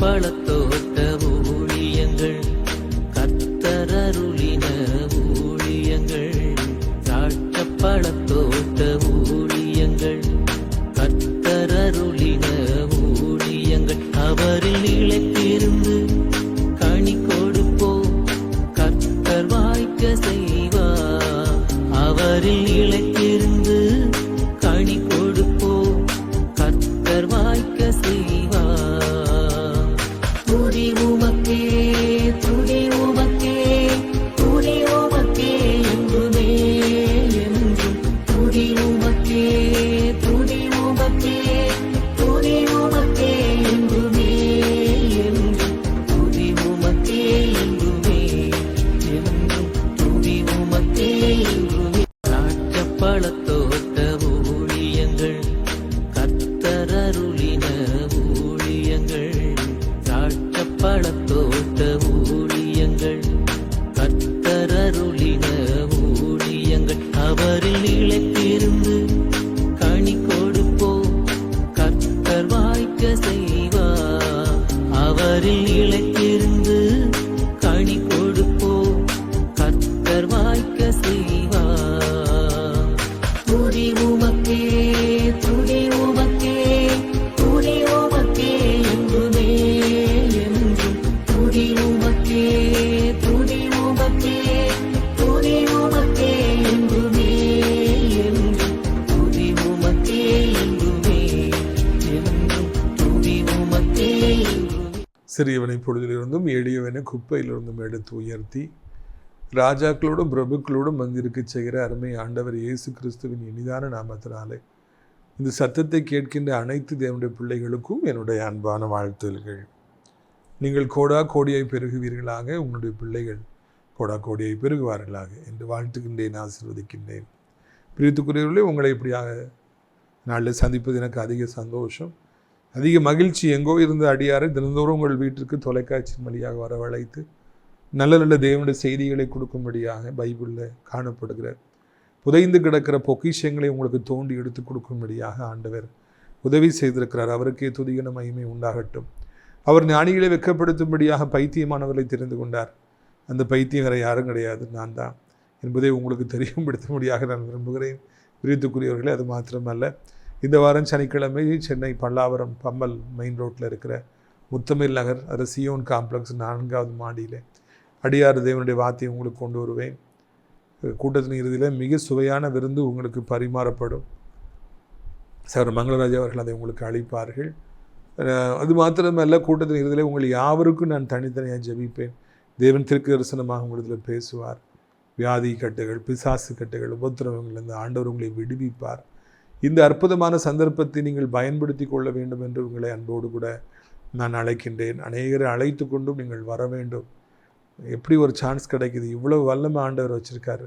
பழத்த சிறியவனை பொழுதிலிருந்தும் எளியவனை குப்பையிலிருந்தும் எடுத்து உயர்த்தி ராஜாக்களோடும் பிரபுக்களோடும் வந்திருக்க செய்கிற அருமை ஆண்டவர் இயேசு கிறிஸ்துவின் இனிதான நாமத்தினாலே இந்த சத்தத்தை கேட்கின்ற அனைத்து தேவனுடைய பிள்ளைகளுக்கும் என்னுடைய அன்பான வாழ்த்துதல்கள் நீங்கள் கோடா கோடியை பெருகுவீர்களாக உங்களுடைய பிள்ளைகள் கோடா கோடியை பெருகுவார்களாக என்று வாழ்த்துகின்றேன் ஆசீர்வதிக்கின்றேன். பிரித்துக்குரியவர்களே உங்களை இப்படியாக நாளில் சந்திப்பது எனக்கு அதிக சந்தோஷம். அதிக மகிழ்ச்சி எங்கோ இருந்த அடியாரை தினந்தோறும் உங்கள் வீட்டிற்கு தொலைக்காட்சியின் வழியாக வரவழைத்து நல்ல நல்ல தேவனுடைய செய்திகளை கொடுக்கும்படியாக பைபிளில் காணப்படுகிற புதைந்து கிடக்கிற பொக்கிஷங்களை உங்களுக்கு தோண்டி எடுத்து கொடுக்கும்படியாக ஆண்டவர் உதவி செய்திருக்கிறார். அவருக்கே துதிகன மகிமை உண்டாகட்டும். அவர் ஞானிகளை வெட்கப்படுத்தும்படியாக பைத்தியமானவர்களை தெரிந்து கொண்டார். அந்த பைத்தியம் வேறு யாரும் கிடையாது நான் தான். என்பதை உங்களுக்கு தெரியும்படுத்தும்படியாக நான் விரும்புகிறேன். விரித்துக்குரியவர்களே அது மாத்திரமல்ல. இந்த வாரம் சனிக்கிழமை சென்னை பல்லாவரம் பம்மல் மெயின் ரோட்டில் இருக்கிற முத்தமிழ் நகர் அது சியோன் காம்ப்ளெக்ஸ் நான்காவது மாடியில் அடியார் தேவனுடைய வாத்தியம் உங்களுக்கு கொண்டு வருவேன். கூட்டத்தின் இறுதியில் மிக சுவையான விருந்து உங்களுக்கு பரிமாறப்படும். சார் மங்களராஜா அவர்கள் அதை உங்களுக்கு அளிப்பார்கள். அது மாத்திரமல்ல கூட்டத்தின் இறுதியில் உங்கள் யாவருக்கும் நான் தனித்தனியாக ஜெபிப்பேன். தேவன் திருக்கு தரிசனமாக உங்களிடத்தில் பேசுவார். வியாதி கட்டுகள் பிசாசு கட்டுகள் உபத்திரவங்கள் இந்த ஆண்டவர் உங்களை விடுவிப்பார். இந்த அற்புதமான சந்தர்ப்பத்தை நீங்கள் பயன்படுத்தி கொள்ள வேண்டும் என்று உங்களை அன்போடு கூட நான் அழைக்கின்றேன். அநேகரை அழைத்து கொண்டும் நீங்கள் வர வேண்டும். எப்படி ஒரு சான்ஸ் கிடைக்குது? இவ்வளோ வல்லமை ஆண்டவர் வச்சுருக்காரு.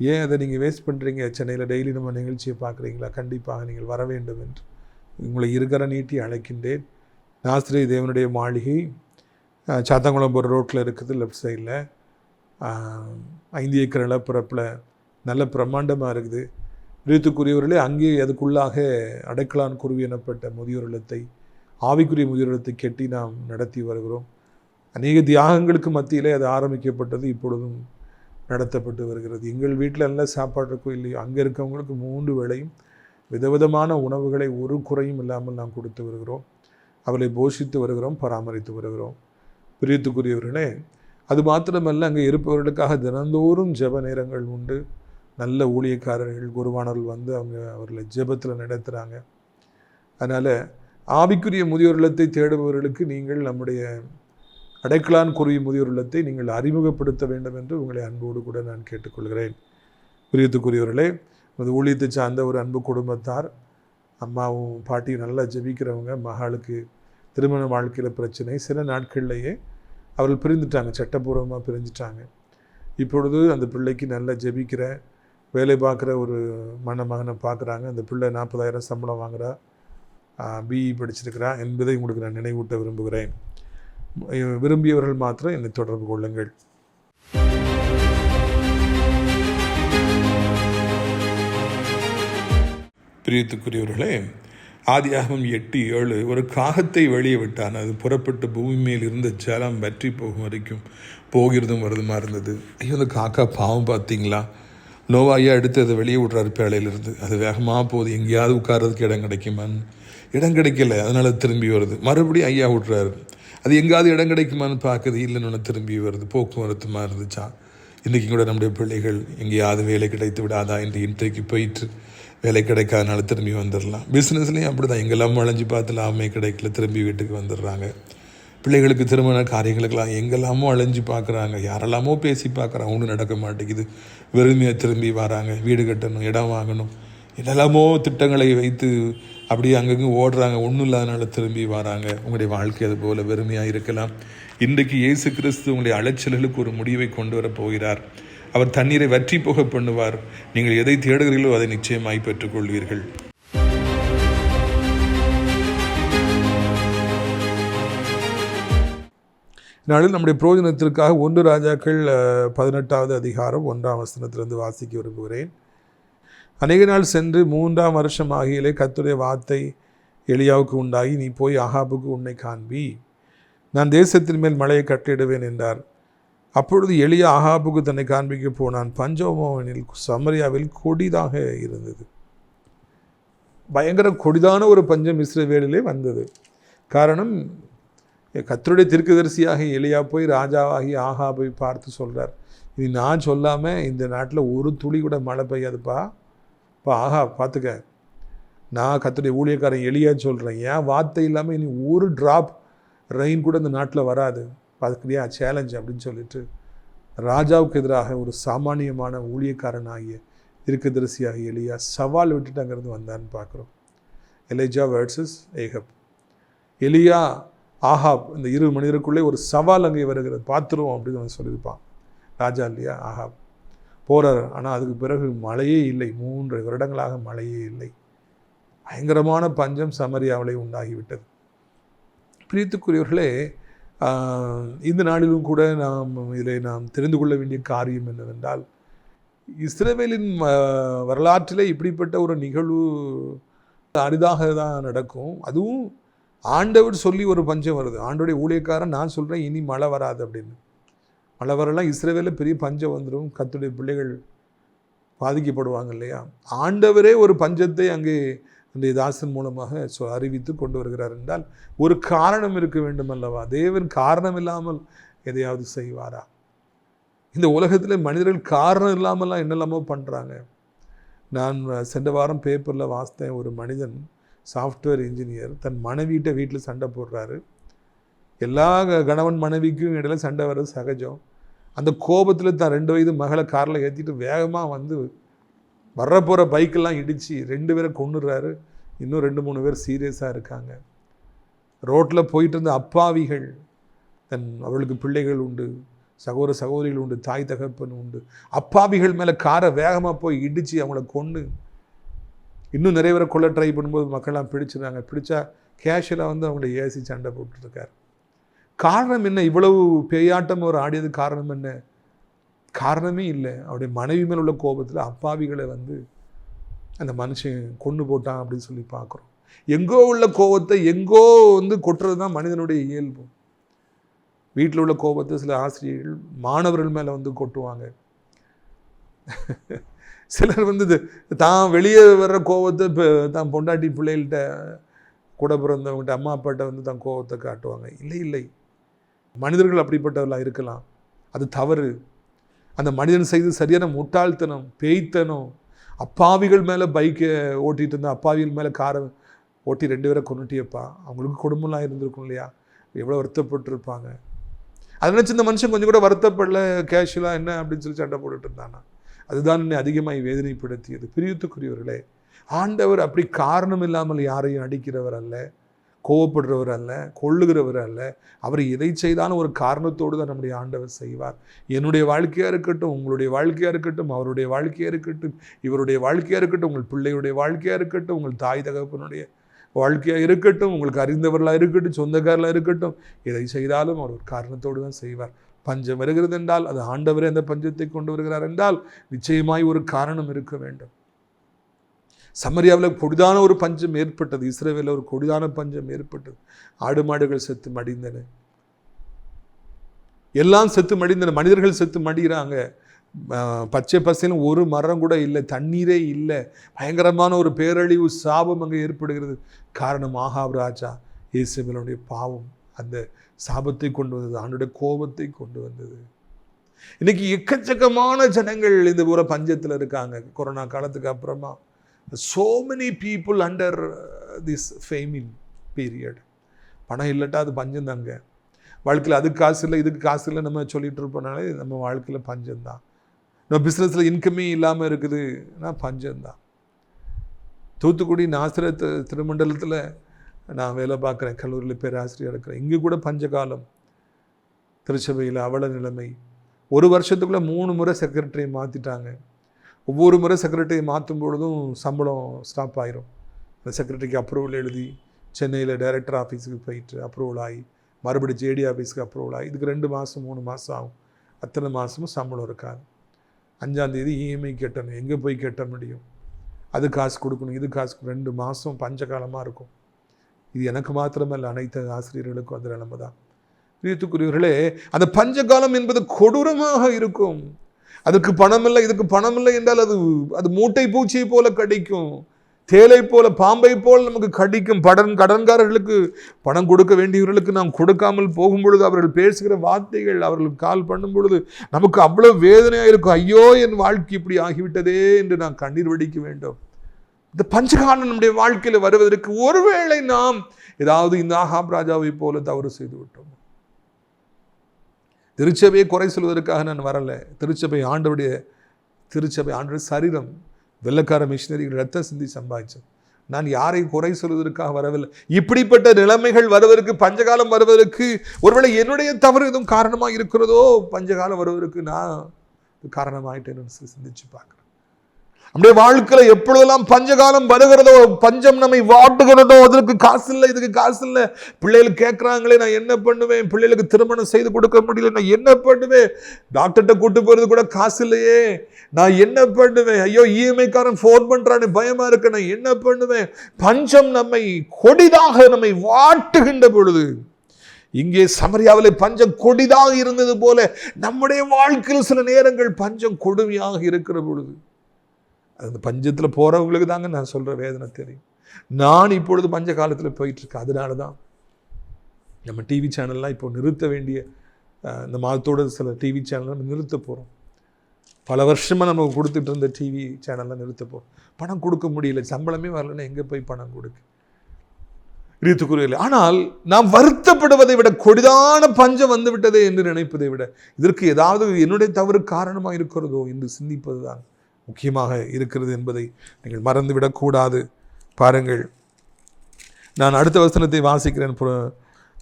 ஏன் அதை நீங்கள் வேஸ்ட் பண்ணுறீங்க சென்னையில் டெய்லி நம்ம நிகழ்ச்சியை பார்க்குறீங்களா? கண்டிப்பாக நீங்கள் வர வேண்டும் என்று. உங்களை இருக்கிற நீட்டி அழைக்கின்றேன். நாஸ்திரி தேவனுடைய மாளிகை அஹ், சாத்தாங்குளம் போகிற ரோட்டில் இருக்குது லெஃப்ட் சைடில் ஐந்து ஏக்கர் நிலப்பரப்பில் நல்ல பிரம்மாண்டமாக இருக்குது. விருத்துக்குரியவர்களே அங்கே அதுக்குள்ளாக அடைக்கலான் குருவி எனப்பட்ட முதியோர் இல்லத்தை ஆவிக்குரிய முதியோர் இல்லத்தை கெட்டி நாம் நடத்தி வருகிறோம். அநேக தியாகங்களுக்கு மத்தியிலே அது ஆரம்பிக்கப்பட்டது இப்பொழுதும் நடத்தப்பட்டு வருகிறது. எங்கள் வீட்டில் நல்ல சாப்பாடு இருக்கோ இல்லையோ அங்கே இருக்கவங்களுக்கு மூன்று வேளையும் விதவிதமான உணவுகளை ஒரு குறையும் இல்லாமல் நாம் கொடுத்து வருகிறோம். அவளை போஷித்து வருகிறோம் பராமரித்து வருகிறோம். பிரியத்துக்குரியவர்களே அது மாத்திரமல்ல அங்கே இருப்பவர்களுக்காக தினந்தோறும் ஜெப நேரங்கள் உண்டு. நல்ல ஊழியக்காரர்கள் குருவானவர்கள் வந்து அவங்க அவர்களை ஜெபத்தில் நடத்துகிறாங்க அதனால் ஆவிக்குரிய முதியோர் இல்லத்தை தேடுபவர்களுக்கு நீங்கள் நம்முடைய அடைக்கலான் குருவி முதியோர் இல்லத்தை நீங்கள் அறிமுகப்படுத்த வேண்டும் என்று உங்களை அன்போடு கூட நான் கேட்டுக்கொள்கிறேன். பிரியத்துக்குரியவர்களே அது ஊழியத்தை சார்ந்த ஒரு அன்பு குடும்பத்தார் அம்மாவும் பாட்டியும் நல்லா ஜெபிக்கிறவங்க மகளுக்கு திருமண வாழ்க்கையில் பிரச்சனை சில நாட்கள்லேயே அவர்கள் பிரிந்துட்டாங்க சட்டப்பூர்வமாக பிரிஞ்சிட்டாங்க. இப்பொழுது அந்த பிள்ளைக்கு நல்லா ஜெபிக்கிற வேலை பார்க்குற ஒரு மணமகனை பார்க்குறாங்க. அந்த பிள்ளை நாற்பதாயிரம் சம்பளம் வாங்குறா. பிஇ படிச்சிருக்கிறா. என்பதை உங்களுக்கு நான் நினைவூட்ட விரும்புகிறேன். விரும்பியவர்கள் மாத்திரம் என்னை தொடர்பு கொள்ளுங்கள். பிரியத்துக்குரியவர்களே ஆதியாகமம் எட்டு ஏழு ஒரு காகத்தை வெளியே விட்டான். அது புறப்பட்டு பூமி மேல் இருந்த ஜலம் வற்றி போகும் வரைக்கும் போகிறதும் வருதுமா இருந்தது. ஐயோ அந்த காக்கா பாவம் பார்த்தீங்களா? நோவா ஐயா எடுத்து அதை வெளியே விட்றாரு பேழையிலிருந்து. அது வேகமாக போகுது. எங்கேயாவது உட்கார்றதுக்கு இடம் கிடைக்குமான்னு. இடம் கிடைக்கல. அதனால் திரும்பி வருது. மறுபடியும் ஐயா விட்றாரு. அது எங்கேயாவது இடம் கிடைக்குமான்னு பார்க்குது. இல்லைன்னு திரும்பி வருது. போக்குவரத்துமாக இருந்துச்சா? இன்றைக்கி கூட நம்முடைய பிள்ளைகள் எங்கேயாவது வேலை கிடைத்து விடாதா என்று இன்றைக்கு போயிட்டு வேலை கிடைக்காதனால திரும்பி வந்துடலாம். பிஸ்னஸ்லேயும் அப்படி தான் எங்கெல்லாம் வளைஞ்சு பார்த்து லாபமே கிடைக்கல. திரும்பி வீட்டுக்கு வந்துடுறாங்க. பிள்ளைகளுக்கு திருமண காரியங்களுக்கெல்லாம் எங்கெல்லாமோ அலைஞ்சு பார்க்குறாங்க. யாரெல்லாமோ பேசி பார்க்குறாங்க. ஒன்றும் நடக்க மாட்டேங்குது. வெறுமையாக திரும்பி வராங்க. வீடு கட்டணும் இடம் வாங்கணும். என்னெல்லாமோ திட்டங்களை வைத்து அப்படியே அங்கங்கே ஓடுறாங்க. ஒன்றும் இல்லாதனால திரும்பி வராங்க. உங்களுடைய வாழ்க்கை அது போல் வெறுமையாக இருக்கலாம். இன்றைக்கு இயேசு கிறிஸ்து உங்களுடைய அலைச்சல்களுக்கு ஒரு முடிவை கொண்டு வரப் போகிறார். அவர் தண்ணீரை வற்றி போக பண்ணுவார். நீங்கள் எதை தேடுகிறீர்களோ அதை நிச்சயமாய் பெற்றுக்கொள்வீர்கள். நாளில் நம்முடைய புரோஜனத்திற்காக ஒன்று ராஜாக்கள் பதினெட்டாவது அதிகாரம் ஒன்றாம் வசனத்திலிருந்து வாசிக்க விரும்புகிறேன். அநேக நாள் சென்று மூன்றாம் வருஷம் ஆகியிலே கத்துடைய வார்த்தை எளியாவுக்கு உண்டாகி நீ போய் ஆகாபுக்கு உன்னை காண்பி. நான் தேசத்தின் மேல் மழையை கட்டிடுவேன் என்றார். அப்பொழுது எளிய அகாபுக்கு தன்னை காண்பிக்க போனான். பஞ்சமோவனில் சமரியாவில் கொடிதாக இருந்தது. பயங்கர கொடிதான ஒரு பஞ்சம் இஸ்ரேவேலிலே வந்தது. காரணம் கத்தருடைய தீர்க்கதரிசியாக எலியா போய் ராஜாவாகி ஆகாபை பார்த்து சொல்கிறார் இது நான் சொல்லாமல் இந்த நாட்டில் ஒரு துளி கூட மழை பெய்யாதுப்பா. இப்போ ஆகா பார்த்துக்க நான் கத்தருடைய ஊழியக்காரன் எளியான்னு சொல்கிறேன் ஏன் வார்த்தை இல்லாமல் இனி ஒரு ட்ராப் ரெயின் கூட இந்த நாட்டில் வராது. அதுக்குரியா சேலஞ்ச் அப்படின்னு சொல்லிட்டு ராஜாவுக்கு எதிராக ஒரு சாமானியமான ஊழியக்காரனாகிய தீர்க்கதரிசியாகிய எலியா சவால் விட்டுட்டு அங்கேருந்து வந்தான்னு பார்க்குறோம். எலிஜா வேர்ட்ஸஸ் ஏகப் எலியா ஆஹாப் இந்த இரு மனிதருக்குள்ளே ஒரு சவால் அங்கே வருகிறது. பார்த்துருவோம் அப்படின்னு அவன் சொல்லியிருப்பான். ராஜா இல்லையா? ஆஹாப். போகிறார் ஆனால் அதுக்கு பிறகு மழையே இல்லை. மூன்று வருடங்களாக மழையே இல்லை. பயங்கரமான பஞ்சம் சமரியாவிலே உண்டாகிவிட்டது. பிரியத்துக்குரியவர்களே இந்த நாளிலும் கூட நாம் இதில் நாம் தெரிந்து கொள்ள வேண்டிய காரியம் என்னவென்றால் இஸ்ரேவேலின் வரலாற்றிலே இப்படிப்பட்ட ஒரு நிகழ்வு அரிதாக தான் நடக்கும். அதுவும் ஆண்டவர் சொல்லி ஒரு பஞ்சம் வருது. ஆண்டோடைய ஊழியக்காரன் நான் சொல்கிறேன் இனி மழை வராது அப்படின்னு. மழை வரலாம் இஸ்ரேவேலில் பெரிய பஞ்சம் வந்துடும். கத்துடைய பிள்ளைகள் பாதிக்கப்படுவாங்க இல்லையா? ஆண்டவரே ஒரு பஞ்சத்தை அங்கே அந்த தாசன் மூலமாக சொ அறிவித்து கொண்டு வருகிறார் என்றால் ஒரு காரணம் இருக்க வேண்டும் அல்லவா தேவன் காரணம் இல்லாமல் எதையாவது செய்வாரா? இந்த உலகத்தில் மனிதர்கள் காரணம் இல்லாமல்லாம் என்னெல்லாமோ பண்ணுறாங்க நான் சென்ற வாரம் பேப்பரில் வாசித்தேன் ஒரு மனிதன் சாஃப்ட்வேர் இன்ஜினியர் தன் மனைவிகிட்ட வீட்டில் சண்டை போடுறாரு. எல்லா கணவன் மனைவிக்கும் இடையில சண்டை வர்றது சகஜம். அந்த கோபத்தில் தான் ரெண்டு வயது மகளை காரில் ஏற்றிட்டு வேகமாக வந்து வர்ற போகிற பைக்கெல்லாம் இடித்து ரெண்டு பேரை கொண்டுடுறாரு இன்னும் ரெண்டு மூணு பேர் சீரியஸாக இருக்காங்க. ரோட்டில் போயிட்டு இருந்த அப்பாவிகள் தன் அவளுக்கு பிள்ளைகள் உண்டு சகோதர சகோதரிகள் உண்டு தாய் தகப்பன் உண்டு. அப்பாவிகள் மேலே காரை வேகமாக போய் இடித்து அவங்கள கொண்டு இன்னும் நிறைய பேரை கொள்ள ட்ரை பண்ணும்போது மக்கள்லாம் பிடிச்சிருந்தாங்க. பிடிச்சா கேஷுவலாக வந்து அவங்கள ஏசி சண்டை போட்டுருக்காரு காரணம் என்ன? இவ்வளவு பேயாட்டம் ஒரு ஆடியது காரணம் என்ன? காரணமே இல்லை. அவருடைய மனைவி மேல் உள்ள கோபத்தில் அப்பாவிகளை வந்து அந்த மனுஷன் கொண்டு போட்டான் அப்படின்னு சொல்லி பார்க்குறோம். எங்கோ உள்ள கோபத்தை எங்கோ வந்து கொட்டுறது தான் மனிதனுடைய இயல்பு. வீட்டில் உள்ள கோபத்தை சில ஆசிரியர்கள் மாணவர்கள் மேலே வந்து கொட்டுவாங்க. சிலர் வந்து தான் வெளியே வர்ற கோபத்தை இப்போ தான் பொண்டாட்டி பிள்ளைகள்கிட்ட கூட பிறந்தவங்ககிட்ட அம்மா அப்பாட்ட வந்து தான் கோபத்தை காட்டுவாங்க. இல்லை இல்லை. மனிதர்கள் அப்படிப்பட்டவர்களாக இருக்கலாம். அது தவறு. அந்த மனிதன் செய்து சரியான முட்டாள்தனம் பேய்த்தனம் அப்பாவிகள் மேலே பைக்கை ஓட்டிகிட்டு இருந்த அப்பாவிகள் மேலே காரை ஓட்டி ரெண்டு பேரை கொண்டுட்டியப்பா அவங்களுக்கு குடும்பம்லாம் இருந்திருக்கும் இல்லையா? எவ்வளோ வருத்தப்பட்டிருப்பாங்க. அதை நினச்சி இந்த மனுஷன் கொஞ்சம் கூட வருத்தப்படல கேஷுவலாக என்ன அப்படின்னு சொல்லி சண்டை போட்டுட்டு இருந்தானா? அதுதான் என்னை அதிகமாய் வேதனைப்படுத்தியது. பிரியத்துக்குரியவர்களே ஆண்டவர் அப்படி காரணம் இல்லாமல் யாரையும் அடிக்கிறவர் அல்ல கோவப்படுறவர் அல்ல கொள்ளுகிறவர் அல்ல. அவர் எதை செய்தாலும் ஒரு காரணத்தோடு தான் நம்முடைய ஆண்டவர் செய்வார். என்னுடைய வாழ்க்கையாக இருக்கட்டும் உங்களுடைய வாழ்க்கையாக இருக்கட்டும் அவருடைய வாழ்க்கையாக இருக்கட்டும் இவருடைய வாழ்க்கையாக இருக்கட்டும் உங்கள் பிள்ளையுடைய வாழ்க்கையாக இருக்கட்டும் உங்கள் தாய் தகப்பனுடைய வாழ்க்கையாக இருக்கட்டும் உங்களுக்கு அறிந்தவர்களாக இருக்கட்டும் சொந்தக்காரலாக இருக்கட்டும் எதை செய்தாலும் அவர் ஒரு காரணத்தோடு தான் செய்வார். பஞ்சம் வருகிறது என்றால் அது ஆண்டவரே அந்த பஞ்சத்தை கொண்டு வருகிறார் என்றால் நிச்சயமாய் ஒரு காரணம் இருக்க வேண்டும். சமரியாவில் கொடிதான ஒரு பஞ்சம் ஏற்பட்டது. இஸ்ரேவேல ஒரு கொடிதான பஞ்சம் ஏற்பட்டது. ஆடு மாடுகள் செத்து மடிந்தன. எல்லாம் செத்து மடிந்தன. மனிதர்கள் செத்து மடிகிறாங்க. பச்சை பசையிலும் ஒரு மரம் கூட இல்லை. தண்ணீரே இல்லை. பயங்கரமான ஒரு பேரழிவு சாபம் அங்கே ஏற்படுகிறது. காரணம் ஆகாப் ராஜா. இயேசுவனுடைய பாவம். அந்த சாபத்தை கொண்டு வந்தது ஆண்டுடைய கோபத்தை கொண்டு வந்தது. இன்னைக்கு எக்கச்சக்கமான ஜனங்கள் இந்த ஊர பஞ்சத்தில் இருக்காங்க. கொரோனா காலத்துக்கு அப்புறமா so many people under this famine period பணம் இல்லட்டா அது பஞ்சம் தாங்க. வாழ்க்கையில் அதுக்கு காசு இல்லை இதுக்கு காசு இல்லை நம்ம சொல்லிகிட்டு இருப்போனாலே நம்ம வாழ்க்கையில் பஞ்சம்தான் நம்ம பிஸ்னஸில் இன்கமே இல்லாமல் இருக்குதுன்னா பஞ்சம்தான் தூத்துக்குடி நாசிர திருமண்டலத்தில் நான் வேலை பார்க்குறேன் கல்லூரியில் பேராசிரியர் இருக்கிறேன். இங்கே கூட பஞ்சகாலம். திருச்சபையில் அவல நிலைமை. ஒரு வருஷத்துக்குள்ளே மூணு முறை செக்ரட்டரி மாற்றிட்டாங்க ஒவ்வொரு முறை செக்ரட்டரியை மாற்றும் பொழுதும் சம்பளம் ஸ்டாப் ஆயிரும். அந்த செக்ரட்டரிக்கு அப்ரூவல் எழுதி சென்னையில் டைரக்டர் ஆஃபீஸுக்கு போயிட்டு அப்ரூவல் ஆகி மறுபடி ஜேடி ஆஃபீஸுக்கு அப்ரூவல் ஆகி இதுக்கு ரெண்டு மாதம் மூணு மாதம் ஆகும். அத்தனை மாதமும் சம்பளம் இருக்காது. அஞ்சாந்தேதி இஎம்ஐ கட்டணும். எங்கே போய் கட்ட முடியும்? அது காசு கொடுக்கணும் இது காசு கொடு- ரெண்டு மாதம் பஞ்சகாலமாக இருக்கும். இது எனக்கு மாத்திரமல்ல அனைத்து ஆசிரியர்களுக்கும் அந்த நிலைமை தான் பிரியத்துக்குரியவர்களே அந்த பஞ்சகாலம் என்பது கொடூரமாக இருக்கும். அதுக்கு பணம் இல்லை இதுக்கு பணம் இல்லை என்றால் அது அது மூட்டை பூச்சியை போல கடிக்கும். தேலை போல பாம்பை போல் நமக்கு கடிக்கும். படன் கடன்காரர்களுக்கு பணம் கொடுக்க வேண்டியவர்களுக்கு நாம் கொடுக்காமல் போகும் பொழுது அவர்கள் பேசுகிற வார்த்தைகள் அவர்களுக்கு கால் பண்ணும் பொழுது நமக்கு அவ்வளவு வேதனையாக இருக்கும். ஐயோ என் வாழ்க்கை இப்படி ஆகிவிட்டதே என்று நான் கண்ணீர் வடிக்க வேண்டும். இந்த பஞ்சகாலம் நம்முடைய வாழ்க்கையில் வருவதற்கு ஒருவேளை நாம் ஏதாவது இந்த ஆகாப் ராஜாவை போல தவறு செய்து விட்டோம்? திருச்சபையை குறை சொல்வதற்காக நான் வரலை. திருச்சபை ஆண்டவுடைய திருச்சபை ஆண்டோட சரீரம் வெள்ளக்கார மிஷினரிகள் ரத்தம் சிந்தி சம்பாதிச்சோம் நான் யாரையும் குறை சொல்வதற்காக வரவில்லை. இப்படிப்பட்ட நிலைமைகள் வருவதற்கு பஞ்சகாலம் வருவதற்கு ஒருவேளை என்னுடைய தவறு எதுவும் காரணமாக இருக்கிறதோ பஞ்சகாலம் வருவதற்கு நான் காரணமாயிட்டேன்னு சிந்திச்சு பார்க்குறேன். நம்முடைய வாழ்க்கையில எப்பொழுதெல்லாம் பஞ்சகாலம் வருகிறதோ பஞ்சம் நம்மை வாட்டுகிறதோ அதற்கு காசு இல்லை இதுக்கு காசு இல்லை. பிள்ளைகள் கேட்குறாங்களே நான் என்ன பண்ணுவேன்? பிள்ளைகளுக்கு திருமணம் செய்து கொடுக்க முடியல நான் என்ன பண்ணுவேன்? டாக்டர்கிட்ட கூட்டு போகிறது கூட காசு இல்லையே. நான் என்ன பண்ணுவேன்? ஐயோ இஎம்ஐக்காரன் ஃபோன் பண்ணுறான்னு பயமா இருக்கு. நான் என்ன பண்ணுவேன்? பஞ்சம் நம்மை கொடிதாக நம்மை வாட்டுகின்ற பொழுது இங்கே சமரியாவில் பஞ்சம் கொடிதாக இருந்தது போல நம்முடைய வாழ்க்கையில் சில நேரங்கள் பஞ்சம் கொடுமையாக இருக்கிற பொழுது அந்த பஞ்சத்தில் போகிறவங்களுக்கு தாங்க நான் சொல்கிற வேதனை தெரியும். நான் இப்பொழுது பஞ்ச காலத்தில் போயிட்டுருக்கேன். அதனால தான் நம்ம டிவி சேனல்லாம் இப்போ நிறுத்த வேண்டிய இந்த மாதத்தோட சில டிவி சேனல் நம்ம நிறுத்த போகிறோம் பல வருஷமாக நம்ம கொடுத்துட்டு இருந்த டிவி சேனல்லாம் நிறுத்த போகிறோம் பணம் கொடுக்க முடியல. சம்பளமே வரலன்னா எங்கே போய் பணம் கொடுக்க? ரீத்துக்குரியல ஆனால் நாம் வருத்தப்படுவதை விட கொடிதான பஞ்சம் வந்து விட்டதே என்று நினைப்பதை விட இதற்கு ஏதாவது என்னுடைய தவறு காரணமாக இருக்கிறதோ என்று சிந்திப்பது தான் முக்கியமாக இருக்கிறது என்பதை நீங்கள் மறந்துவிடக்கூடாது. பாருங்கள். நான் அடுத்த வசனத்தை வாசிக்கிறேன்.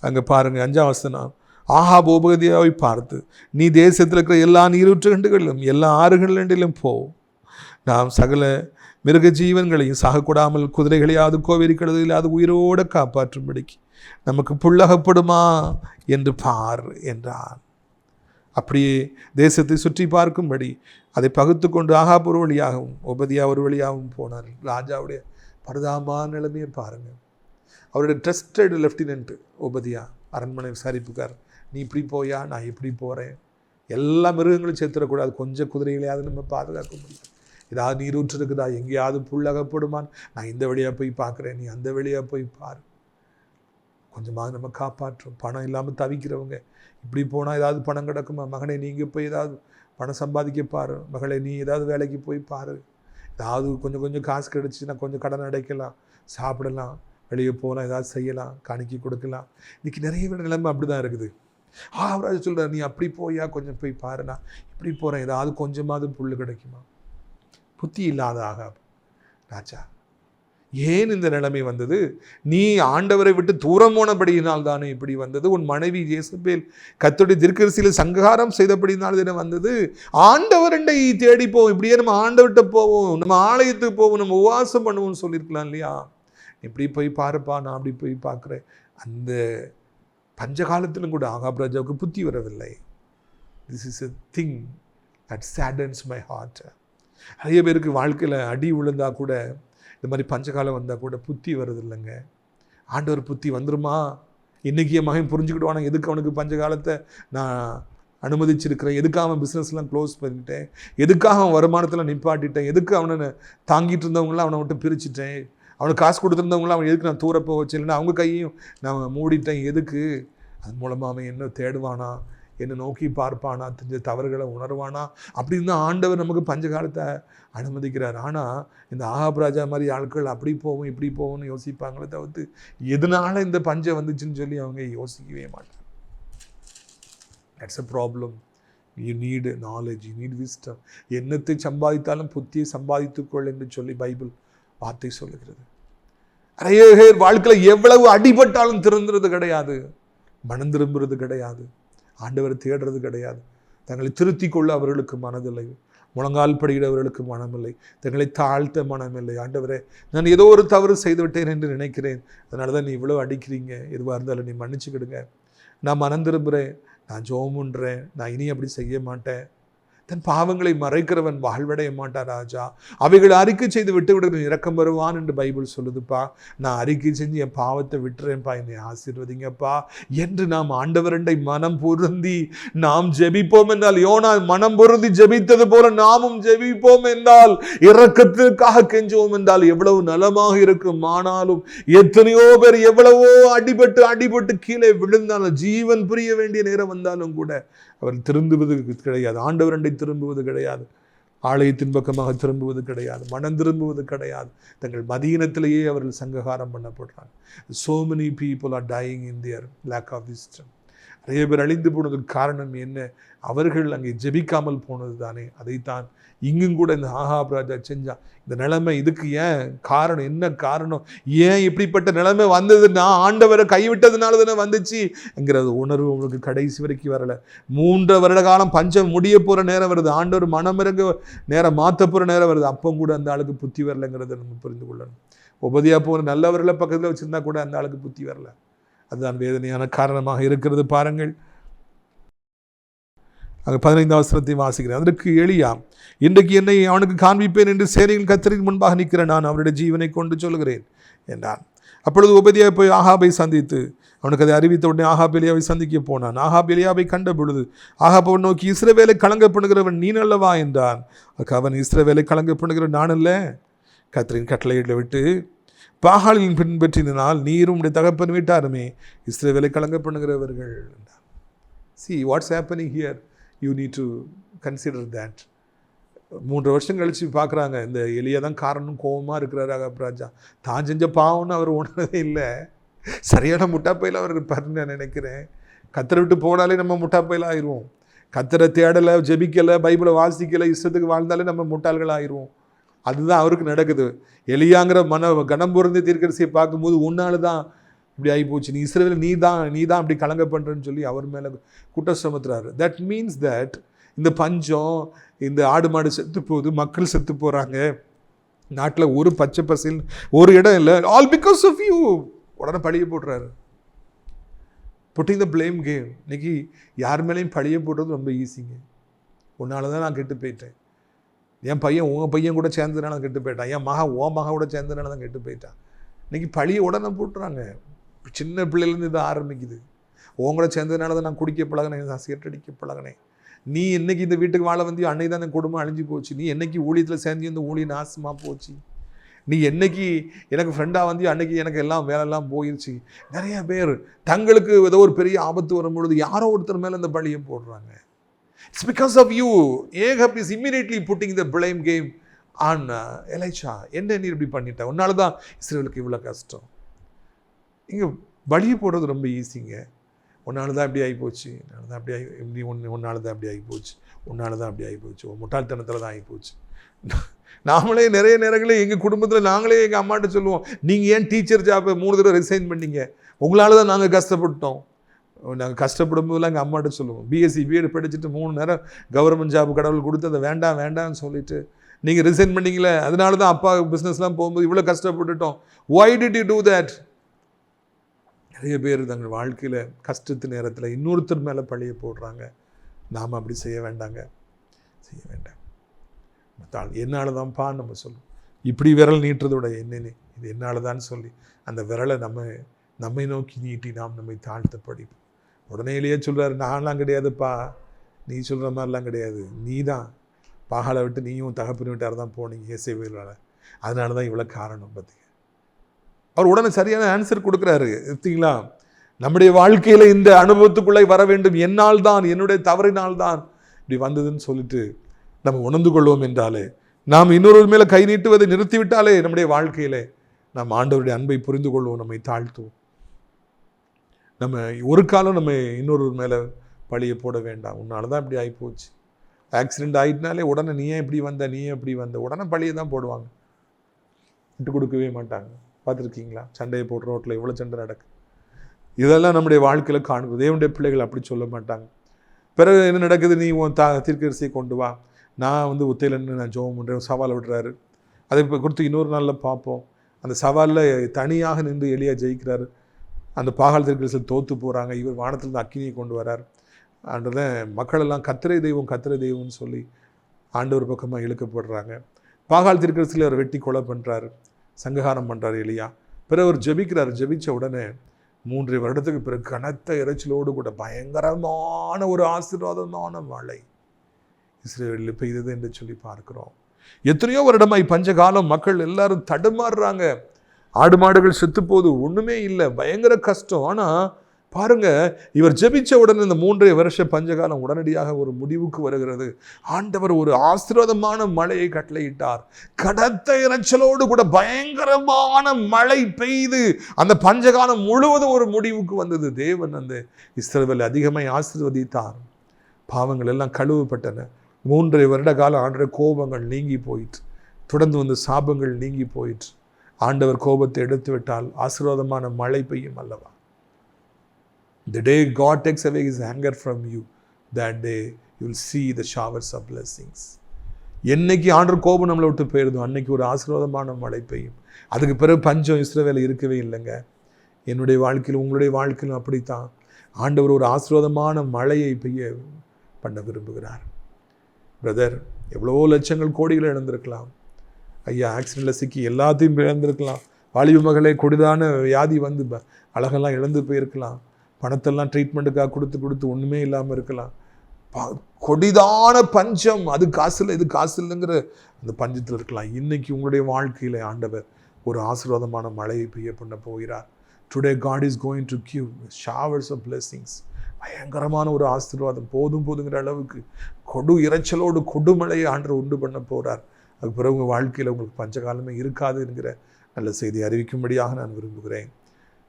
அங்கே பாருங்கள் அஞ்சாம் வசனம். ஆஹா உபகதியாவை பார்த்து நீ தேசத்தில் இருக்கிற எல்லா நீரூற்று கண்டுகளிலும் எல்லா ஆறுகளிலும் போ. நாம் சகல மிருக ஜீவன்களையும் சாகக்கூடாமல் குதிரைகளையாவது கோவேரி இல்லாது உயிரோடு காப்பாற்றும்படிக்கு நமக்கு புள்ளகப்படுமா என்று பார் என்றான். அப்படியே தேசத்தை சுற்றி பார்க்கும்படி அதை பகுத்து கொண்டு ஆகாப் ஒரு வழியாகவும் உபதியா ஒரு வழியாகவும் போனார். ராஜாவுடைய பரிதாபமான நிலைமையை பாருங்கள் அவருடைய ட்ரஸ்டட் லெஃப்டினன்ட் உபதியா அரண்மனை விசாரிப்புக்கார் நீ இப்படி போயா? நான் இப்படி போகிறேன் எல்லா மிருகங்களும் சேர்த்துடக்கூடாது. கொஞ்சம் குதிரைகளையாவது நம்ம பாதுகாக்க முடியும். ஏதாவது நீரூற்று இருக்குதா? எங்கேயாவது புல்லகப்படுமான் நான் இந்த வழியாக போய் பார்க்குறேன். நீ அந்த வழியாக போய் பாரு. கொஞ்சமாக நம்ம காப்பாற்றும் பணம் இல்லாமல் தவிக்கிறவங்க. இப்படி போனால் ஏதாவது பணம் கிடக்குமா? மகனை நீங்கள் போய் ஏதாவது பணம் சம்பாதிக்க பாரு. மகளே நீ ஏதாவது வேலைக்கு போய் பாரு. ஏதாவது கொஞ்சம் கொஞ்சம் காசு கிடச்சின்னா கொஞ்சம் கடன் அடைக்கலாம். சாப்பிடலாம். வெளியே போகலாம் ஏதாவது செய்யலாம். காணிக்கை கொடுக்கலாம். இன்றைக்கி நிறைய பேர் நிலைமை அப்படி தான் இருக்குது. ஆ அவராஜ் சொல்கிறார் நீ அப்படி போயா? கொஞ்சம் போய் பாருண்ணா. இப்படி போகிறேன் ஏதாவது கொஞ்சமாவது புல் கிடைக்குமா? புத்தி இல்லாத ஆகா ராஜா ஏன் இந்த நிலைமை வந்தது? நீ ஆண்டவரை விட்டு தூரம் போனபடியினால் தானே இப்படி வந்தது? உன் மனைவி இயேசுபேல் கத்துடைய திருக்கரிசியில் சங்ககாரம் செய்தபடினால் தானே வந்தது ஆண்டவரண்டை தேடி போவோம் இப்படியே நம்ம ஆண்டவர்கிட்ட போவோம் நம்ம ஆலயத்துக்கு போவோம் நம்ம உவாசம் பண்ணுவோம்னு சொல்லியிருக்கலாம் இல்லையா? இப்படி போய் பாருப்பா நான் அப்படி போய் பார்க்குறேன். அந்த பஞ்சகாலத்திலும் கூட ஆகாப் ராஜாவுக்கு புத்தி வரவில்லை. This is a thing that saddens my heart நிறைய பேருக்கு வாழ்க்கையில் அடி விழுந்தா கூட இந்த மாதிரி பஞ்சகாலம் வந்தால் கூட புத்தி வருது இல்லைங்க ஆண்டவர் புத்தி வந்துருமா? இன்றைக்கி என் மகன் புரிஞ்சுக்கிடுவானா? எதுக்கு அவனுக்கு பஞ்சகாலத்தை நான் அனுமதிச்சிருக்கிறேன்? எதுக்காக அவன் பிஸ்னஸ்லாம் க்ளோஸ் பண்ணிட்டேன்? எதுக்காக அவன் வருமானத்தில் நிப்பாட்டிட்டேன்? எதுக்கு அவனை தாங்கிட்டு இருந்தவங்களாம் அவனை விட்டு பிரிச்சுட்டேன்? அவனுக்கு காசு கொடுத்துருந்தவங்களாம் அவன் எதுக்கு நான் தூரப்போ வச்சேன் அவங்க கையையும் நான் மூடிட்டேன்? எதுக்கு? அது மூலமாக அவன் என்ன தேடுவானா? என்னை நோக்கி பார்ப்பானா தெரிஞ்ச தவறுகளை உணர்வானா? அப்படின்னு தான் ஆண்டவர் நமக்கு பஞ்சகாலத்தை அனுமதிக்கிறார். ஆனால் இந்த ஆகாப்ராஜா மாதிரி ஆட்கள் அப்படி போகும் இப்படி போகும்னு யோசிப்பாங்களே தவிர்த்து எதனால இந்த பஞ்சம் வந்துச்சுன்னு சொல்லி அவங்க யோசிக்கவே மாட்டாங்க. That's a problem you need knowledge you need wisdom என்னத்தை சம்பாதித்தாலும் புத்தியை சம்பாதித்துக்கொள் என்று சொல்லி பைபிள் வார்த்தை சொல்லுகிறது. நிறைய பேர் வாழ்க்கையில் எவ்வளவு அடிபட்டாலும் திறந்துறது கிடையாது. மனம் திரும்புறது கிடையாது. ஆண்டவரை தேடுறது கிடையாது. தங்களை திருத்திக் கொள்ள அவர்களுக்கு மனதில்லை. முழங்கால் படுகிறவர்களுக்கு மனமில்லை. தங்களை தாழ்த்த மனமில்லை. ஆண்டவரே நான் ஏதோ ஒரு தவறு செய்துவிட்டேன் என்று நினைக்கிறேன். அதனால தான் நீ இவ்வளோ அடிக்கிறீங்க. எதுவாக இருந்தாலும் நீ மன்னிச்சுக்கிடுங்க. நான் மனம் திரும்புகிறேன் நான் ஜோமுன்றேன் நான் இனி அப்படி செய்ய மாட்டேன். தன் பாவங்களை மறைக்கிறவன் வாழ்வடைய மாட்டான் ராஜா. அவைகள் அறிக்கை செய்து விட்டு விடுகிற இறக்கம் வருவான் என்று பைபிள் சொல்லுதுப்பா. நான் அறிக்கை செஞ்சு என் பாவத்தை விட்டுறேன்ப்பா என்னை ஆசீர்வதிங்கப்பா. என்று நாம் ஆண்டவரண்டை மனம் பொருந்தி நாம் ஜெபிப்போம் என்றால் யோனா மனம் பொருந்தி ஜெபித்தது போல நாமும் ஜெபிப்போம் என்றால் இறக்கத்திற்காக கெஞ்சுவோம் என்றால் எவ்வளவு நலமாக இருக்கும். ஆனாலும் எத்தனையோ பேர் எவ்வளவோ அடிபட்டு அடிபட்டு கீழே விழுந்தாலும் ஜீவன் புரிய வேண்டிய நேரம் வந்தாலும் கூட அவர் திருந்துவது கிடையாது. ஆண்டவரண்டை திரும்புவது கிடையாது. ஆலயத்தின் பக்கமாக திரும்புவது கிடையாது. மனம் திரும்புவது கிடையாது. தங்கள் மதியினத்திலேயே அவர்கள் சங்ககாரம் பண்ணப்படுறாங்க. So many people are dying in their lack of wisdom. நிறைய பேர் அழிந்து போனதுக்கு காரணம் என்ன? அவர்கள் அங்கே ஜெபிக்காமல் போனது தானே அதைத்தான் இங்கும் கூட இந்த ஆஹாப் ராஜா செஞ்சான் இந்த நிலைமை இதுக்கு ஏன் காரணம்? என்ன காரணம்? ஏன் இப்படிப்பட்ட நிலைமை வந்தது நான் ஆண்டவரை கைவிட்டதுனால தானே வந்துச்சு என்கிறது உணர்வு உங்களுக்கு கடைசி வரைக்கும் வரல. மூன்று வருட காலம் பஞ்சம் முடிய போகிற நேரம் வருது. ஆண்டவர் மனமிறங்க நேரம் மாற்ற போகிற நேரம் வருது. அப்போ கூட அந்த ஆளுக்கு புத்தி வரலைங்கிறத நம்ம புரிந்து கொள்ளணும். உபதியாக போகிற நல்லவர்களை பக்கத்தில் வச்சுருந்தா கூட அந்த ஆளுக்கு புத்தி வரல. அதுதான் வேதனையான காரணமாக இருக்கிறது பாருங்கள். அங்கே பதினைந்தாவது அவசரத்தை வாசிக்கிறேன். அதற்கு எளியா இன்றைக்கு என்னை அவனுக்கு காண்பிப்பேன் என்று சேனையில் கத்தரின் முன்பாக நிற்கிறேன் நான் அவருடைய ஜீவனை கொண்டு சொல்கிறேன் என்றான். அப்பொழுது உபதியாக போய் ஆகாபை சந்தித்து அவனுக்கு அதை அறிவித்த உடனே ஆகாப் எலியாவை சந்திக்க போனான். ஆகாப் எலியாவை கண்ட பொழுது ஆகாப் அவன் நோக்கி இஸ்ரவேலை கலங்கப்படுகிறவன் நீ நல்லவா என்றான். அதுக்கு அவன் இஸ்ரவேலை கலங்கப்படுகிற நான் இல்லை கத்திரின் கட்டளையிட விட்டு பாகாலின் பின்பற்றினால் நீரும் உடைய தகப்பன் வீட்டாருமே. இஸ்ரவேலை கலங்க பண்ணுகிறவர்கள். See what's happening here you need to consider that மூன்று வருஷம் கழித்து பார்க்குறாங்க. இந்த எலியை தான் காரணம். கோபமாக இருக்கிறாரு அகப்ராஜா தான் செஞ்ச பாவம்னு அவர் உணரவே இல்லை. சரியான முட்டாப்பையில் அவர் இருப்பாருன்னு நான் நினைக்கிறேன். கத்தரை விட்டு போனாலே நம்ம முட்டாப்பையில் ஆயிடுவோம். கத்தரை தேடலை ஜெபிக்கலை பைபிளை வாசிக்கலை இஷ்டத்துக்கு வாழ்ந்தாலே நம்ம முட்டாள்கள் ஆயிடுவோம். அதுதான் அவருக்கு நடக்குது. எலியாங்கிற மன கனம் பொருந்தி தீர்க்கரசியை பார்க்கும்போது உன்னால தான் இப்படி ஆகி போச்சு. நீ இஸ்ரேலில் நீ தான் நீ தான் அப்படி கலங்க பண்ணுறன்னு சொல்லி அவர் மேலே குற்றம் சுமத்துறாரு தட் மீன்ஸ் தட் இந்த பஞ்சம் இந்த ஆடு மாடு செத்து போகுது மக்கள் செத்து போகிறாங்க நாட்டில் ஒரு பச்சை பசில் ஒரு இடம் இல்லை. ஆல் பிகாஸ் ஆஃப் யூ உடனே பழிய போடுறாரு. புட்டிங் த பிளேம் கேம் இன்னைக்கு யார் மேலேயும் பழிய போடுறது ரொம்ப ஈஸிங்க உன்னால தான் நான் கெட்டு போயிட்டேன். என் பையன் உங்கள் பையன் கூட சேர்ந்ததுனால கெட்டு போயிட்டான். என் மகா ஓ மகா கூட சேர்ந்ததுனால தான் கெட்டு போயிட்டான். இன்னைக்கு பழிய உடனே போட்டுறாங்க. சின்ன பிள்ளைலேருந்து இது ஆரம்பிக்குது. உன் கூட சேர்ந்ததுனால தான் நான் குடிக்க பழகினேன் நான் சிகரெட் அடிக்க பழகினேன். நீ என்னைக்கு இந்த வீட்டுக்கு வாழ வந்தியோ அன்னைக்கு தான் இந்த குடும்பம் அழிஞ்சு போச்சு. நீ என்னைக்கு ஊழியத்தில் சேர்ந்து இந்த ஊழியம் நாசமாக போச்சு? நீ என்னைக்கு எனக்கு ஃப்ரெண்டாக வந்தியோ அன்னைக்கு எனக்கு எல்லாம் வேலையெல்லாம் போயிடுச்சு நிறைய பேர் தங்களுக்கு ஏதோ ஒரு பெரிய ஆபத்து வரும்பொழுது யாரோ ஒருத்தர் மேலே இந்த பழியை போடுறாங்க. It's because of you Ahab is immediately putting the blame game on எலைச்சா என்ன நீ இப்படி பண்ணிட்ட? உன்னால தான் இஸ்ரேலுக்கு இவ்வளோ கஷ்டம். இங்கே பலியை போடுறது ரொம்ப ஈஸிங்க உன்னால தான் அப்படி ஆகிப்போச்சு உன்னால தான் அப்படி ஆகி இப்படி ஒன்று உன்னால தான் அப்படி ஆகிப்போச்சு உன்னால தான் அப்படி ஆகிப்போச்சு உன் முட்டாள்தனத்தில் தான் ஆகிப்போச்சு நாமளே நிறைய நேரங்களில் எங்கள் குடும்பத்தில் நாங்களே எங்கள் அம்மாட்ட சொல்லுவோம் நீங்கள் ஏன் டீச்சர் ஜாப்பை மூணு தடவை ரிசைன் பண்ணீங்க? உங்களால் தான் நாங்கள் கஷ்டப்பட்டோம். நாங்கள் கஷ்டப்படும் போதெல்லாம் எங்கள் அம்மாட்ட சொல்லுவோம். பிஎஸ்சி பிஎட் படிச்சுட்டு மூணு நேரம் கவர்மெண்ட் ஜாப் கடவுள் கொடுத்து அதை வேண்டாம் வேண்டாம்னு சொல்லிட்டு. நீங்கள் ரிசைன் பண்ணீங்களே அதனால தான் அப்பா பிஸ்னஸ்லாம் போகும்போது இவ்வளோ கஷ்டப்பட்டுட்டோம். Why did you do that நிறைய பேர் தங்கள் வாழ்க்கையில் கஷ்டத்து நேரத்தில் இன்னொருத்தர் மேலே பழிய போடுறாங்க. நாம் அப்படி செய்ய வேண்டாங்க. செய்ய வேண்டாம். தாள் என்னால் தான்ப்பா நம்ம சொல்லுவோம் இப்படி விரல் நீட்டுறதோட என்னென்னு இது என்னால் தான் சொல்லி அந்த விரலை நம்ம நம்மை நோக்கி நீட்டி நாம் நம்மை தாழ்த்த படிப்போம் உடனேலேயே சொல்கிறாரு நான்லாம் கிடையாதுப்பா. நீ சொல்கிற மாதிரிலாம் கிடையாது. நீ தான். பாகாலை விட்டு நீயும் தகப்பின் வீட்டார் தான் போனீங்க இயேசைவேலால் அதனால தான் இவ்வளோ காரணம் பார்த்தீங்க. அவர் உடனே சரியான ஆன்சர் கொடுக்குறாரு. எடுத்தீங்களா? நம்முடைய வாழ்க்கையில் இந்த அனுபவத்துக்குள்ளே வர வேண்டும். என்னால் தான் என்னுடைய தவறினால் தான். இப்படி வந்ததுன்னு சொல்லிட்டு நம்ம உணர்ந்து கொள்வோம் என்றாலே நாம் இன்னொரு மேலே கை நீட்டுவதை நிறுத்திவிட்டாலே நம்முடைய வாழ்க்கையிலே நாம் ஆண்டவருடைய அன்பை புரிந்து கொள்வோம் நம்மை தாழ்த்துவோம். நம்ம ஒரு காலம் நம்ம இன்னொரு மேலே பழியை போட வேண்டாம். உன்னால தான் இப்படி ஆகிப்போச்சு ஆக்சிடெண்ட் ஆகிட்டுனாலே உடனே நீ ஏன் இப்படி வந்த? நீ ஏன் இப்படி வந்த? உடனே பழியை தான் போடுவாங்க. விட்டு கொடுக்கவே மாட்டாங்க. பார்த்துருக்கீங்களா? சண்டையை போடுற ரோட்டில் எவ்வளோ சண்டை நடக்கு. இதெல்லாம் நம்முடைய வாழ்க்கையில் காணுது. தேவனுடைய பிள்ளைகள் அப்படி சொல்ல மாட்டாங்க. பிறகு என்ன நடக்குது? நீ உன் தா தீர்க்கரிசியை கொண்டு வா. நான் வந்து உத்தையிலன்னு நான் ஜோம் பண்ணுறேன் சவால் விடுறாரு. அதை இப்போ கொடுத்து இன்னொரு நாளில் பார்ப்போம். அந்த சவாலில் தனியாக நின்று எளியாக ஜெயிக்கிறாரு. அந்த பாகால் திருக்கரிசில் தோற்று போகிறாங்க இவர் வானத்திலிருந்து அக்கினியை கொண்டு வரார். அன்றத மக்களெல்லாம் கத்திரை தெய்வம் கத்திரை தெய்வம்னு சொல்லி ஆண்டவர் பக்கமாக இழுக்கப்படுறாங்க. பாகால் திருக்கரசில் அவர் வெட்டி கொலை பண்ணுறாரு சங்ககாரம் பண்ணுறாரு இல்லையா பிறகு அவர் ஜெபிக்கிறார். ஜபித்த உடனே மூன்று வருடத்துக்கு பிறகு கனத்த இறைச்சலோடு கூட பயங்கரமான ஒரு ஆசீர்வாதமான மழை. இஸ்ரேலில் பெய்தது என்று சொல்லி பார்க்கிறோம். எத்தனையோ வருடமாய் பஞ்சகாலம் மக்கள் எல்லாரும் தடுமாறுறாங்க. ஆடு மாடுகள் செத்துப்போது ஒன்றுமே இல்லை. பயங்கர கஷ்டம். ஆனால் பாருங்கள் இவர் ஜெபிச்ச உடனே இந்த மூன்றரை வருஷ பஞ்சகாலம் உடனடியாக ஒரு முடிவுக்கு வருகிறது. ஆண்டவர் ஒரு ஆசீர்வாதமான மழையை கட்டளையிட்டார். கடத்த இறைச்சலோடு கூட பயங்கரமான மழை பெய்து அந்த பஞ்சகாலம் முழுவதும் ஒரு முடிவுக்கு வந்தது. தேவன் அந்த இஸ்ரவேலை அதிகமாக ஆசீர்வதித்தார். பாவங்கள் எல்லாம் கழுவப்பட்டன. மூன்றரை வருட காலம் ஆண்டவர் கோபங்கள் நீங்கி போயிற்று. தொடர்ந்து வந்து சாபங்கள் நீங்கி போயிற்று. ஆண்டவர் கோபத்தை எடுத்துவிட்டால் ஆசீர்வாதமான மழை பெய்யும் அல்லவா? The day God takes away his anger from you that day you will see the showers of blessings என்னைக்கு ஆண்டவர் கோபம் நம்மளை விட்டு போயிருந்தோம் அன்னைக்கு ஒரு ஆசீர்வாதமான மழை பெய்யும். அதுக்கு பிறகு பஞ்சம் இஸ்ரவேல இருக்கவே இல்லைங்க. என்னுடைய வாழ்க்கையில் உங்களுடைய வாழ்க்கையிலும் அப்படித்தான். ஆண்டவர் ஒரு ஆசீர்வாதமான மழையை பெய்ய பண்ண விரும்புகிறார். பிரதர் எவ்வளோ லட்சங்கள் கோடிகள் இழந்திருக்கலாம். ஐயா ஆக்சிடெண்ட்டில் சிக்கி எல்லாத்தையும் இழந்திருக்கலாம் வாலிப மகளே கொடிதான வியாதி வந்து ப- அழகெல்லாம் இழந்து போயிருக்கலாம். பணத்தெல்லாம் ட்ரீட்மெண்ட்டுக்காக கொடுத்து கொடுத்து ஒன்றுமே இல்லாமல் இருக்கலாம். ப- கொடிதான பஞ்சம். அது காசு இல்லை இது காசு இல்லைங்கிற அந்த பஞ்சத்தில் இருக்கலாம். இன்றைக்கி உங்களுடைய வாழ்க்கையில் ஆண்டவர் ஒரு ஆசீர்வாதமான மழையை பெய்ய பண்ண போகிறார். Today God is going to give showers of blessings பயங்கரமான ஒரு ஆசீர்வாதம். போதும் போதுங்கிற அளவுக்கு கொடு இரைச்சலோடு கொடுமழையை ஆண்டர் உண்டு பண்ண போகிறார் அதுக்கு பிறகு உங்கள் வாழ்க்கையில் உங்களுக்கு பஞ்சகாலமே இருக்காது என்கிற நல்ல செய்தி அறிவிக்கும்படியாக நான் விரும்புகிறேன்.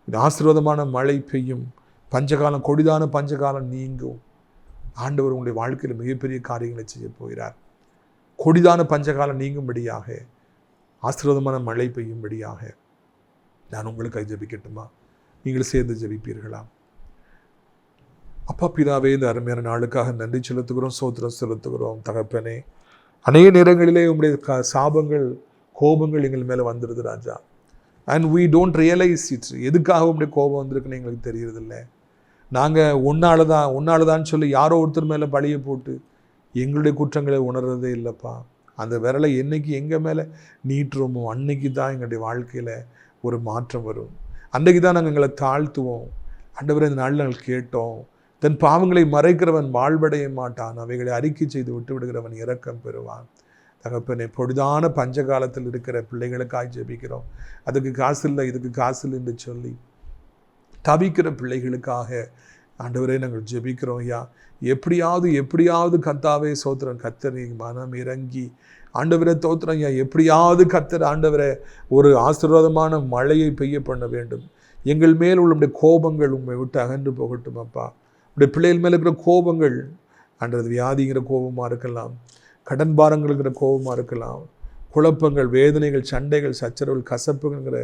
இந்த ஆசீர்வாதமான மழை பெய்யும் பஞ்சகாலம் கொடிதான பஞ்சகாலம் நீங்கும். ஆண்டவர் உங்களுடைய வாழ்க்கையில் மிகப்பெரிய காரியங்களை செய்ய போகிறார். கொடிதான பஞ்சகாலம் நீங்கும்படியாக ஆசீர்வாதமான மழை பெய்யும்படியாக நான் உங்களுக்கு ஜெபிக்கட்டுமா? நீங்கள் சேர்ந்து ஜெபிப்பீர்களா? அப்பா பிதாவே இந்த அருமையான நாளுக்காக நன்றி செலுத்துகிறோம் சோத்திரம் செலுத்துகிறோம். தகப்பனே அநேக நேரங்களிலே உங்களுடைய க சாபங்கள் கோபங்கள் எங்கள் மேலே வந்துடுது ராஜா. And we don't realize it's எதுக்காக உங்களுடைய கோபம் வந்திருக்குன்னு எங்களுக்கு தெரியறதில்ல நாங்கள் உன்னால தான் உன்னால தான் சொல்லி யாரோ ஒருத்தர் மேலே பழியை போட்டு எங்களுடைய குற்றங்களை உணர்றதே இல்லைப்பா. அந்த விரலை என்னைக்கு எங்கள் மேலே நீட்டுறோமோ அன்னைக்கு தான் எங்களுடைய வாழ்க்கையில் ஒரு மாற்றம் வரும். அன்றைக்கு தான் நாங்கள் எங்களை தாழ்த்துவோம். அண்டவரை இந்த நாளில் நாங்கள் கேட்டோம். தன் பாவங்களை மறைக்கிறவன் வாழ்வடைய மாட்டான். அவைகளை அறிக்கை செய்து விட்டு விடுகிறவன் இரக்கம் பெறுவான். தகப்பனை பொழுதான பஞ்சகாலத்தில் இருக்கிற பிள்ளைகளுக்காய் ஜெபிக்கிறோம். அதுக்கு காசு இல்லை இதுக்கு காசு இல்லை என்று சொல்லி தவிக்கிற பிள்ளைகளுக்காக ஆண்டவரே நாங்கள் ஜெபிக்கிறோம் ஐயா. எப்படியாவது எப்படியாவது கத்தாவே சோத்திரம் கத்தரி மனம் இறங்கி ஆண்டவரே தோத்திரம் ஐயா. எப்படியாவது கத்தர் ஆண்டவரை ஒரு ஆசீர்வாதமான மழையை பெய்ய பண்ண வேண்டும். எங்கள் மேல் உள்ள கோபங்கள் உண்மை விட்டு அகன்று போகட்டும் அப்பா. உடைய பிள்ளைகள் மேல் இருக்கிற கோபங்கள் அன்றது வியாதிங்கிற கோபமாக இருக்கலாம் கடன் பாரங்கள்ங்கிற கோபமாக இருக்கலாம் குழப்பங்கள் வேதனைகள் சண்டைகள் சச்சரவுகள் கசப்புங்கிற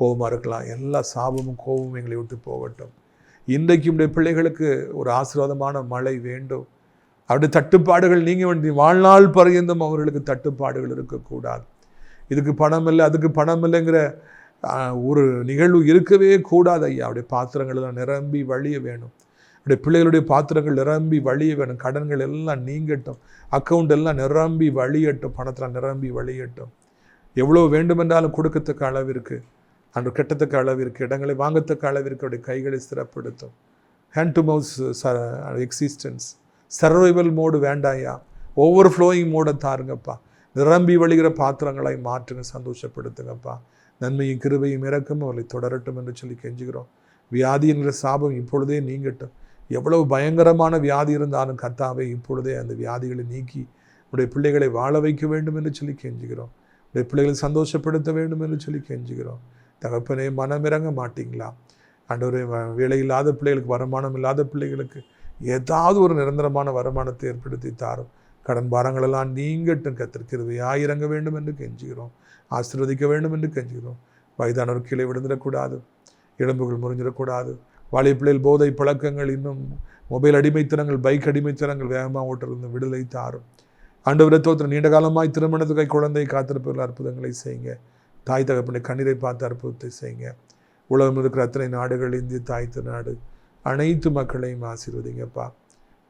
கோபமாக இருக்கலாம். எல்லா சாபமும் கோபமும் எங்களை விட்டு போகட்டும். இன்றைக்கு உடைய பிள்ளைகளுக்கு ஒரு ஆசீர்வாதமான மழை வேண்டும். அவருடைய தட்டுப்பாடுகள் நீங்கள் வேண்டிய வாழ்நாள் பரியந்தம் அவர்களுக்கு தட்டுப்பாடுகள் இருக்கக்கூடாது. இதுக்கு பணம் இல்லை அதுக்கு பணம் இல்லைங்கிற ஒரு நிகழ்வு இருக்கவே கூடாது ஐயா. அவருடைய பாத்திரங்கள் எல்லாம் நிரம்பி வழிய வேணும். என்னுடைய பிள்ளைகளுடைய பாத்திரங்கள் நிரம்பி வழிய வேணும். கடன்கள் எல்லாம் நீங்கட்டும். அக்கௌண்ட் எல்லாம் நிரம்பி வழியட்டும். பணத்தில் நிரம்பி வழியட்டும். எவ்வளோ வேண்டுமென்றாலும் கொடுக்கத்தக்க அளவிற்கு அன்று கெட்டத்தக்க அளவிற்கு இடங்களை வாங்கத்தக்க அளவிற்கு அவருடைய கைகளை சிறப்படுத்தும். Hand to mouth existence survival mode வேண்டாயா? ஒவ்வொரு ஃப்ளோயிங் மோடை தாருங்கப்பா. நிரம்பி வழிகிற பாத்திரங்களை மாற்றுங்க சந்தோஷப்படுத்துங்கப்பா. நன்மையும் கிருபையும் இறக்கும் அவர்களை தொடரட்டும் என்று சொல்லி கெஞ்சுகிறோம். வியாதி என்கிற சாபம் இப்பொழுதே நீங்கட்டும். எவ்வளவு பயங்கரமான வியாதி இருந்தாலும் கர்த்தாவை இப்பொழுதே அந்த வியாதிகளை நீக்கி உடைய பிள்ளைகளை வாழ வைக்க வேண்டும் என்று சொல்லி கெஞ்சுகிறோம். உடைய பிள்ளைகளை சந்தோஷப்படுத்த வேண்டும் என்று சொல்லி கெஞ்சுகிறோம். தகப்பனே மனமிறங்க மாட்டீங்களா? ஆண்டவரே வ- வேலை இல்லாத பிள்ளைகளுக்கு வருமானம் இல்லாத பிள்ளைகளுக்கு ஏதாவது ஒரு நிரந்தரமான வருமானத்தை ஏற்படுத்தி தாரும். கடன் பாரங்களெல்லாம் நீங்கட்டும் கத்திருக்கிறவையா இறங்க வேண்டும் என்று கெஞ்சுகிறோம். ஆசீர்வதிக்க வேண்டும் என்று கெஞ்சுகிறோம். வயதானவர் கீழே விழுந்துடக்கூடாது. எலும்புகள் முறிஞ்சிடக்கூடாது. வாழைப்பிள்ளையில் போதை பழக்கங்கள் இன்னும் மொபைல் அடிமைத்தனங்கள் பைக் அடிமைத்தனங்கள் வேகமாக ஓட்டுறது விடுதலை தாரும். ஆண்டவரை தோத்திர நீண்ட காலமாய் திருமணத்துக்கை குழந்தை காத்திருப்பவர்கள் அற்புதங்களை செய்யுங்க. தாய் தகப்பனை கண்ணீரை பார்த்து அற்புதத்தை செய்யுங்க. உலகம் இருக்கிற அத்தனை நாடுகள் இந்திய தாய் திருநாடு அனைத்து மக்களையும் ஆசீர்வதிங்கப்பா.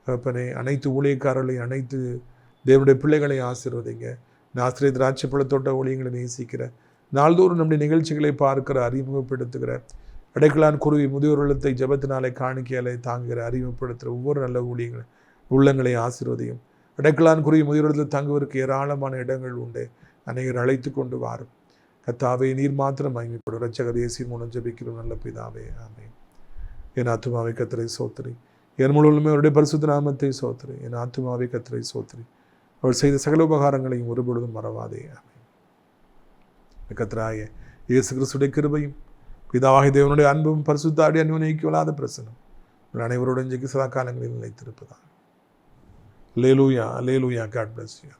தகப்பனை அனைத்து ஊழியக்காரர்களையும் அனைத்து தேவனுடைய பிள்ளைகளையும் ஆசீர்வதிங்க. நாசிரியர் திராட்சை பழத்தோட்ட ஊழியங்களை நேசிக்கிற நாள்தோறும் நம்முடைய நிகழ்ச்சிகளை பார்க்கிற அறிமுகப்படுத்துகிற அடைக்கலான் குருவி முதியோர் உள்ளத்தை ஜெபத்தினாலே காணிக்கையாலே தாங்குகிற அறிமுகப்படுத்துகிற ஒவ்வொரு நல்ல ஊழியங்களை உள்ளங்களை ஆசீர்வதியும். அடைக்கலான் குருவி முதியோரத்தில் தங்குவதற்கு ஏராளமான இடங்கள் உண்டு. அநேகர் அழைத்து கொண்டு வாரும். கத்தாவே நீர் மாத்திரம் மகிமைப்படும். ரச்சகர் இயேசு மூலம் ஜெபிக்கிறோம். நல்ல பிதாவே ஆமே என் ஆத்துமாவை கத்திரை சோத்திரி. என் முழுவதுமே அவருடைய பரிசுத்த நாமத்தை சோத்திரி. என் ஆத்துமாவை கத்திரை சோத்திரி. அவர் செய்த சகல உபகாரங்களையும் ஒருபொழுதும் மறவாதே ஆமே கத்திராய இயேசு கிறிஸ்துடைய கிருபையும் பிதாவாகி தேவனுடைய அன்பும் பரிசுத்தாடி அன்வனிக்கொள்ளாத பிரசனம் உங்கள் அனைவருடன் ஜெகி சதா காலங்களில் நிலைத்திருப்பதாக லேலூயா லேலூயா காட் பிளஸ் யூ